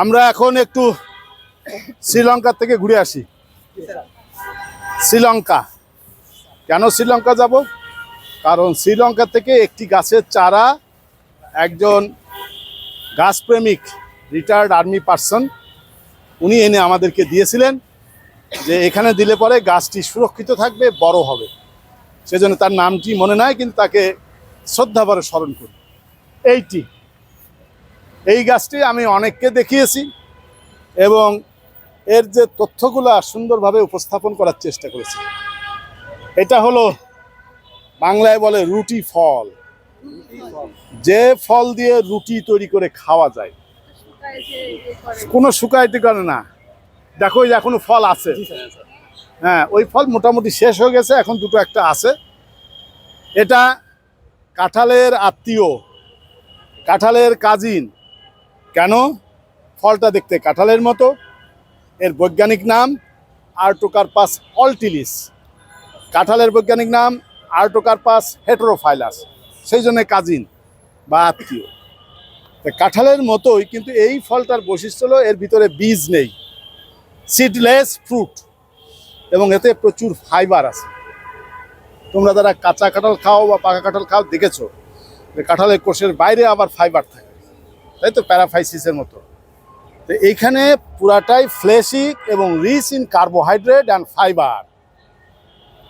আমরা এখন একটু শ্রীলঙ্কা থেকে ঘুরে আসি। শ্রীলঙ্কা। কেন শ্রীলঙ্কা যাব? কারণ শ্রীলঙ্কা থেকে একটি গাছের চারা একজন গাছপ্রেমিক রিটায়ার্ড আর্মি পার্সন উনি এনে আমাদেরকে দিয়েছিলেন যে এখানে দিলে পরে গাছটি সুরক্ষিত থাকবে, বড় হবে। সেজন্য তার নামটি মনে নাই, কিন্তু তাকে শ্রদ্ধাভরে স্মরণ করি। এইটি। এই গাছটি আমি অনেককে দেখিয়েছি এবং এর যে তথ্যগুলো সুন্দরভাবে উপস্থাপন করার চেষ্টা করেছি। এটা হলো বাংলায় বলে রুটি ফল। যে ফল দিয়ে রুটি তৈরি করে খাওয়া যায়। কোনো শুকাইতে করে না। দেখো যে এখনও ফল আছে। হ্যাঁ ওই ফল মোটামুটি শেষ হয়ে গেছে, এখন দুটো একটা আছে। এটা কাঁঠালের আত্মীয়। কাঁঠালের কাজিন। কেন? ফলটা দেখতে কাঁঠালের মতো। এর বৈজ্ঞানিক নাম আর্টোকার্পাস অল্টিলিস। কাঁঠালের বৈজ্ঞানিক নাম আর্টোকার্পাস হেটেরোফাইলাস। সেই জন্য কাজিন বা আত্মীয়। কাঁঠালের মতোই, কিন্তু এই ফলটার বৈশিষ্ট্য হলো এর ভিতরে বীজ নেই। Seedless fruit. এবং এতে প্রচুর ফাইবার আছে। তোমরা যারা কাঁচা কাঁঠাল খাও বা পাকা কাঁঠাল খাও, দেখেছ? কাঁঠালের কোষের বাইরে আবার ফাইবার থাকে। তাই তো? প্যারাফাইসিসের মতো। তো এইখানে পুরাটাই ফ্লেসিক এবং rich in carbohydrate and fibre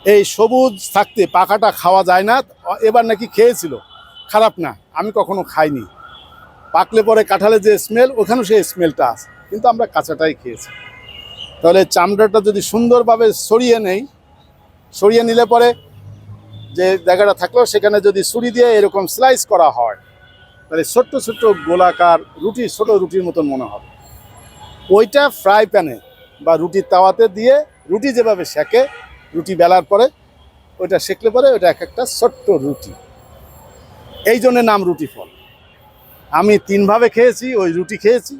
এই সবুজ থাকতে পাকাটা খাওয়া যায় না। এবার নাকি খেয়েছিল। খারাপ না। আমি কখনো খাইনি। পাকলে পরে কাঁঠালের যে স্মেল ওখানেও সেই স্মেলটা আছে। কিন্তু আমরা কাঁচাটাই খেয়েছি। তাহলে চামড়াটা যদি সুন্দরভাবে সরিয়ে নেই, সরিয়ে নিলে পরে যে জায়গাটা থাকল, সেখানে যদি ছুরি দিয়ে এরকম স্লাইস করা হয়, তাহলে ছোট্ট ছোট্ট গোলাকার রুটি, ছোট রুটির মতন মনে হবে। ওইটা ফ্রাই প্যানে বা রুটির তাওয়াতে দিয়ে রুটি যেভাবে সেকে, রুটি বেলার পরে ওইটা সেকলে পরে ওইটা এক একটা ছোট্ট রুটি। এই জন্য নাম রুটি ফল। আমি তিনভাবে খেয়েছি, ওই রুটি খেয়েছি।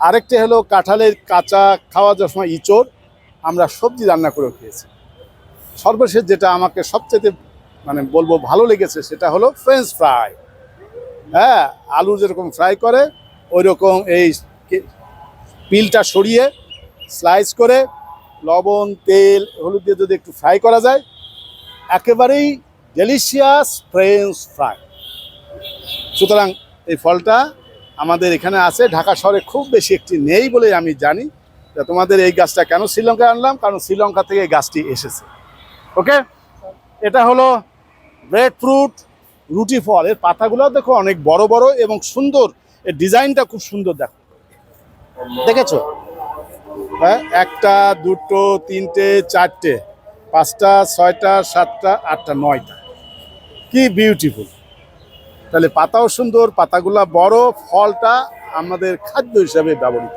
আরেকটা হলো কাঁঠালের কাঁচা খাওয়া যাওয়ার সময় ইঁচড়, আমরা সবজি রান্না করেও খেয়েছি। সর্বশেষ যেটা আমাকে সবচেয়ে মানে বলব ভালো লেগেছে, সেটা হলো ফ্রেঞ্চ ফ্রাই হ্যাঁ আলু যেরকম ফ্রাই করে ওই রকম এই পিলটা সরিয়ে স্লাইস করে লবণ, তেল, হলুদ দিয়ে যদি একটু ফ্রাই করা যায়, একেবারেই ডেলিশিয়াস ফ্রেঞ্চ ফ্রাই সুতরাং এই ফলটা আমাদের এখানে আছে, ঢাকা শহরে খুব বেশি একটি নেই বলে আমি জানি। তোমাদের এই গাছটা কেন শ্রীলঙ্কায় আনলাম? কারণ শ্রীলঙ্কা থেকে এই গাছটি এসেছে। ওকে? এটা হলো ব্রেড ফ্রুট রুটি ফল। এর পাতাগুলো দেখো অনেক বড় বড় এবং সুন্দর। এর ডিজাইনটা খুব সুন্দর দেখো। দেখেছ? হ্যাঁ একটা দুটো তিনটে চারটে পাঁচটা ছয়টা সাতটা আটটা নয়টা। কি বিউটিফুল তাহলে পাতাও সুন্দর পাতাগুলা বড় ফলটা আমাদের খাদ্য হিসাবে ব্যবহৃত।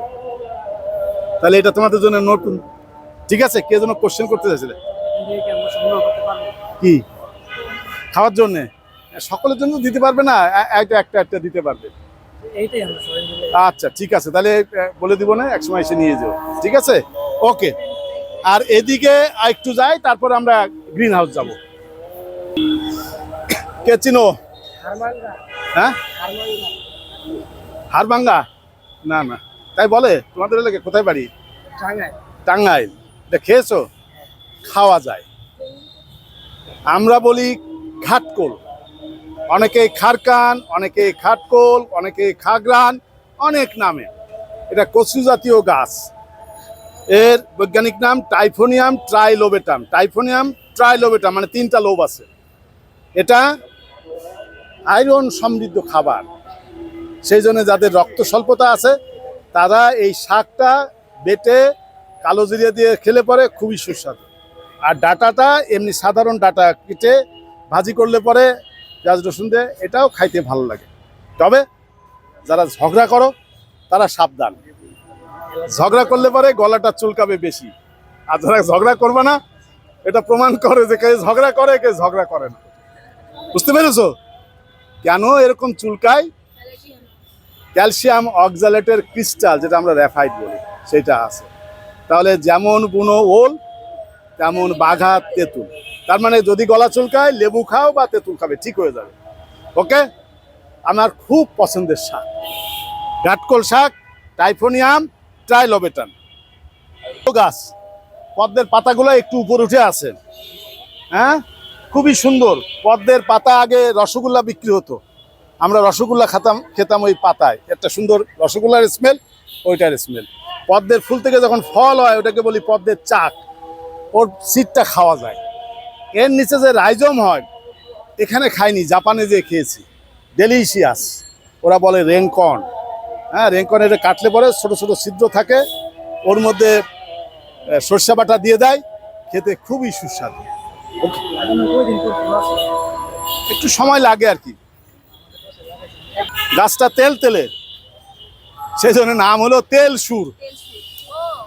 তাহলে এটা তোমাদের জন্য নতুন। ঠিক আছে? কে যেন কোশ্চেন করতে চাইছিলে? কি? খাওয়ার জন্যে। সকলের জন্য দিতে পারবে না একটা একটা একটা দিতে পারবে। আচ্ছা ঠিক আছে তাহলে বলে দিব না একসময় এসে নিয়ে যাও। ঠিক আছে? ওকে। আর এদিকে একটু যাই তারপর আমরা গ্রিন হাউস যাব। কে চিনো? হ্যাঁ? হারবাঙ্গা না না। তাই বলে? তোমাদের এলাকায় কোথায় বাড়ি? টাঙ্গাই টাঙ্গাইল। এটা খেয়েছো? খাওয়া যায়। আমরা বলি ঘাটকোল অনেকে খারকান অনেকে খাটকোল অনেকে খাগরান অনেক নামে। এটা কচু জাতীয় গাছ। এর বৈজ্ঞানিক নাম টাইফোনিয়াম ট্রাইলোবেটাম। টাইফোনিয়াম ট্রাইলোবেটাম মানে তিনটা লোভ আছে। এটা আয়রন সমৃদ্ধ খাবার। সেই জন্য যাদের রক্ত স্বল্পতা আছে, তারা এই শাকটা বেটে কালো জিরিয়া দিয়ে খেলে পরে খুবই সুস্বাদু। আর ডাটাটা এমনি সাধারণ ডাটা কেটে ভাজি করলে পরে পেঁয়াজ, রসুন দিয়ে এটাও খাইতে ভালো লাগে। তবে যারা ঝগড়া করো, তারা সাবধান। ঝগড়া করলে পরে গলাটা চুলকাবে বেশি। আর যারা ঝগড়া করবে না, এটা প্রমাণ করে যে কে ঝগড়া করে কে ঝগড়া করে না। বুঝতে পেরেছ? কেন এরকম চুলকায়? ক্যালসিয়াম অক্সালেটের ক্রিস্টাল, যেটা আমরা র্যাফাইট বলি, সেটা আছে। তাহলে যেমন বুনো ওল তেমন বাঘা তেঁতুল। তার মানে যদি গলা চুলকায়, লেবু খাও বা তেঁতুল খাবে, ঠিক হয়ে যাবে। ওকে আমার খুব পছন্দের শাক। গাটকল শাক, টাইফোনিয়াম, ট্রাইলোবেটান। গাছ, পদ্মের পাতাগুলো একটু উপর উঠে আছে। হ্যাঁ? খুবই সুন্দর। পদ্মের পাতা আগে রসগোল্লা বিক্রি হতো। আমরা রসগোল্লা খাতাম, খেতাম ওই পাতায়। একটা সুন্দর রসগোল্লার স্মেল ওইটার স্মেল পদ্মের ফুল থেকে যখন ফল হয়, ওটাকে বলি পদ্মের চাক। ওর সিটটা খাওয়া যায়। এর নিচে যে রাইজম হয় এখানে খাইনি জাপানে যে খেয়েছি। ডেলিশিয়াস ওরা বলে রেঙ্কন হ্যাঁ রেঙ্কন এটা কাটলে পরে ছোট ছোট ছিদ্র থাকে ওর মধ্যে সর্ষে বাটা দিয়ে দেয় খেতে খুবই সুস্বাদু? একটু সময় লাগে আর কি। গাছটা তেল তেলে। সেই জন্য নাম হলো তেল সুর।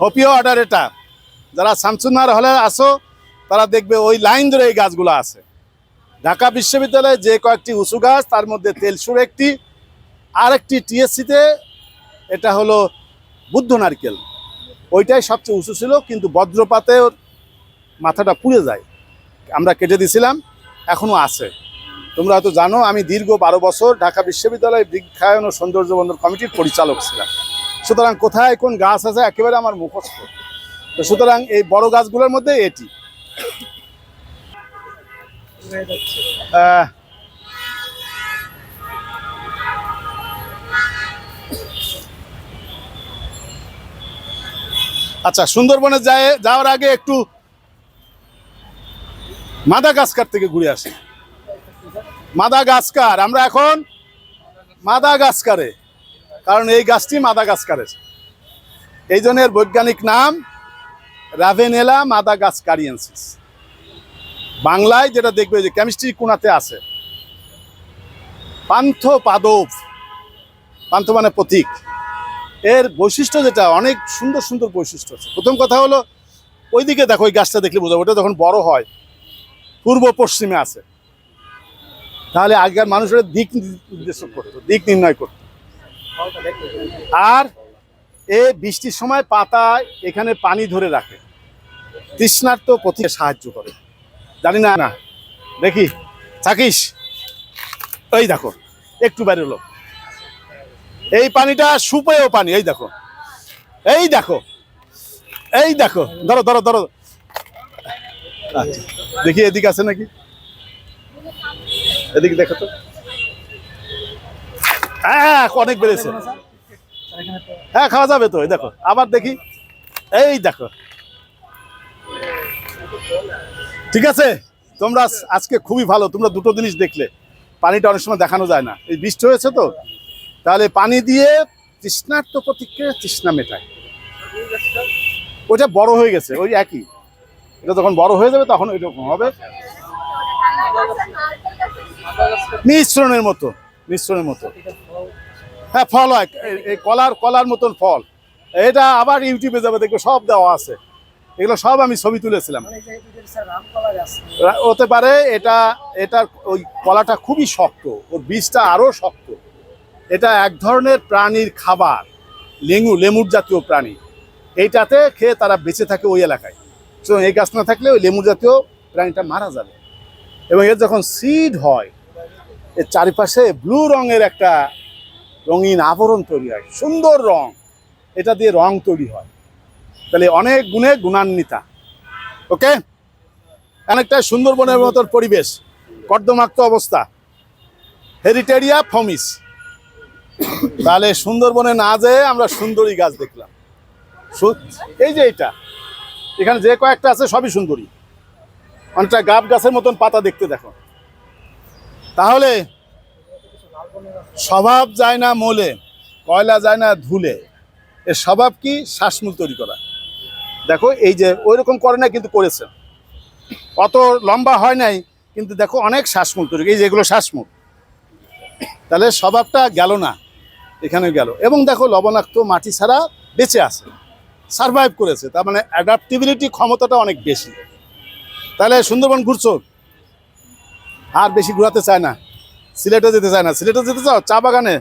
হপিও অর্ডার এটা। যারা শামসুনার হলে আসো, তারা দেখবে ওই লাইন ধরে এই গাছগুলো আছে। ঢাকা বিশ্ববিদ্যালয়ে যে কয়েকটি উঁচু গাছ, তার মধ্যে তেলসুর একটি আর একটি টিএসসিতে, এটা হলো বুদ্ধ নারকেল। ওইটাই সবচেয়ে উঁচু ছিল, কিন্তু বজ্রপাতে ওর মাথাটা পুড়ে যায়। আমরা কেটে দিছিলাম এখনও আছে। তোমরা হয়তো জানো, আমি দীর্ঘ বারো বছর ঢাকা বিশ্ববিদ্যালয় বৃক্ষায়ন ও সৌন্দর্য বন্দর কমিটির পরিচালক ছিলাম। সুতরাং কোথায় কোন গাছ আছে, একেবারে আমার মুখস্থ। তো সুতরাং এই বড় গাছগুলোর মধ্যে এটি। আচ্ছা সুন্দরবনে যায় যাওয়ার আগে একটু মাদাগাস্কার থেকে ঘুরে আসি। মাদাগাস্কার, আমরা এখন মাদা মাদাগাস্কারে, কারণ এই গাছটি মাদা মাদাগাস্কারের। এই জন্য এর বৈজ্ঞানিক নাম রাভেনেলা মাদাগাস্কারিয়েন্সিস বাংলায় যেটা দেখবে যে কেমিস্ট্রি কোনাতে আছে। পান্থ পাদব পান্থ মানে প্রতীক। এর বৈশিষ্ট্য যেটা, অনেক সুন্দর সুন্দর বৈশিষ্ট্য আছে। প্রথম কথা হলো, ওইদিকে দেখো, ওই গাছটা দেখলে বোঝাবো ওটা যখন বড় হয়, পূর্ব পশ্চিমে আছে। তাহলে আগেকার মানুষের দিক নির্দেশ করতো, দিক নির্ণয় করতো। আর এ বৃষ্টির সময় পাতায় এখানে পানি ধরে রাখে। তৃষ্ণার্ত পথে সাহায্য করে। জানি না না। দেখি। থাকিস? এই দেখো, একটু বাইরে হলো। এই পানিটা সুপেয় পানি, এই দেখো। এই দেখো। এই দেখো। ধরো ধরো ধরো। দেখি, এদিকে আছে নাকি? এদিকে দেখো তো। হ্যাঁ অনেক বেড়েছে। হ্যাঁ খাওয়া যাবে তো দেখো, আবার দেখি। এই দেখো। ঠিক আছে? তোমরা আজকে খুবই ভালো, তোমরা দুটো জিনিস দেখলে। পানিটা অনেক সময় দেখানো যায় না। এই বৃষ্টি হয়েছে তো, তাহলে পানি দিয়ে তৃষ্ণার্ত প্রতিক্রিয়া তৃষ্ণা মেটায়। ওটা বড় হয়ে গেছে, ওই একই। এটা যখন বড় হয়ে যাবে তখন ওইরকম হবে। মিশ্রণের মতো মিশ্রণের মতো। হ্যাঁ ফল হয়। এই- কলার কলার মতন ফল। এটা আবার ইউটিউবে যাবে দেখবে সব দেওয়া আছে। এগুলো সব আমি ছবি তুলেছিলাম। মানে হতে পারে এটা এটার ওই কলাটা খুবই শক্ত ওর বীজটা আরও শক্ত। এটা এক ধরনের প্রাণীর খাবার লেঙু লেমুর জাতীয় প্রাণী। এইটাতে খেয়ে তারা বেঁচে থাকে ওই এলাকায়। তো এই গাছ না থাকলে ওই লেমুর জাতীয় প্রাণীটা মারা যাবে। এবং এর যখন সিড হয় এর চারিপাশে ব্লু রঙের একটা রঙিন আবরণ তৈরি হয়, সুন্দর রং। এটা দিয়ে রং তৈরি হয়। তাহলে অনেক গুণে গুণান্বিতা। ওকে? অনেকটা সুন্দরবনের মতন পরিবেশ, কর্দমাক্ত অবস্থা। হেরিটেরিয়া, ফমিস। তাহলে সুন্দরবনে না যেয়ে আমরা সুন্দরী গাছ দেখলাম। এই যে এটা, এখানে যে কয়েকটা আছে সবই সুন্দরী। অনেকটা গাব গাছের মতন পাতা দেখতে দেখো। তাহলে স্বভাব যায় না মোলে, কয়লা যায় না ধুলে। এর স্বভাব কি? শ্বাসমূল তৈরি করা। দেখো, এই যে ওই রকম করে না কিন্তু করেছে। অত লম্বা হয় নাই, কিন্তু দেখো অনেক শ্বাসমূল তৈরি। এই যে এগুলো শ্বাসমূল। তাহলে স্বভাবটা গেল না, এখানে গেল। এবং দেখো, লবণাক্ত মাটি ছাড়া বেঁচে আছে সারভাইভ করেছে। তার মানে অ্যাডাপ্টিবিলিটি ক্ষমতাটা অনেক বেশি। তাহলে সুন্দরবন ঘুরছো? আর বেশি ঘোরাতে চায় না। সিলেটে যেতে চায় না। সিলেটে যেতে চাও? চা বাগানে?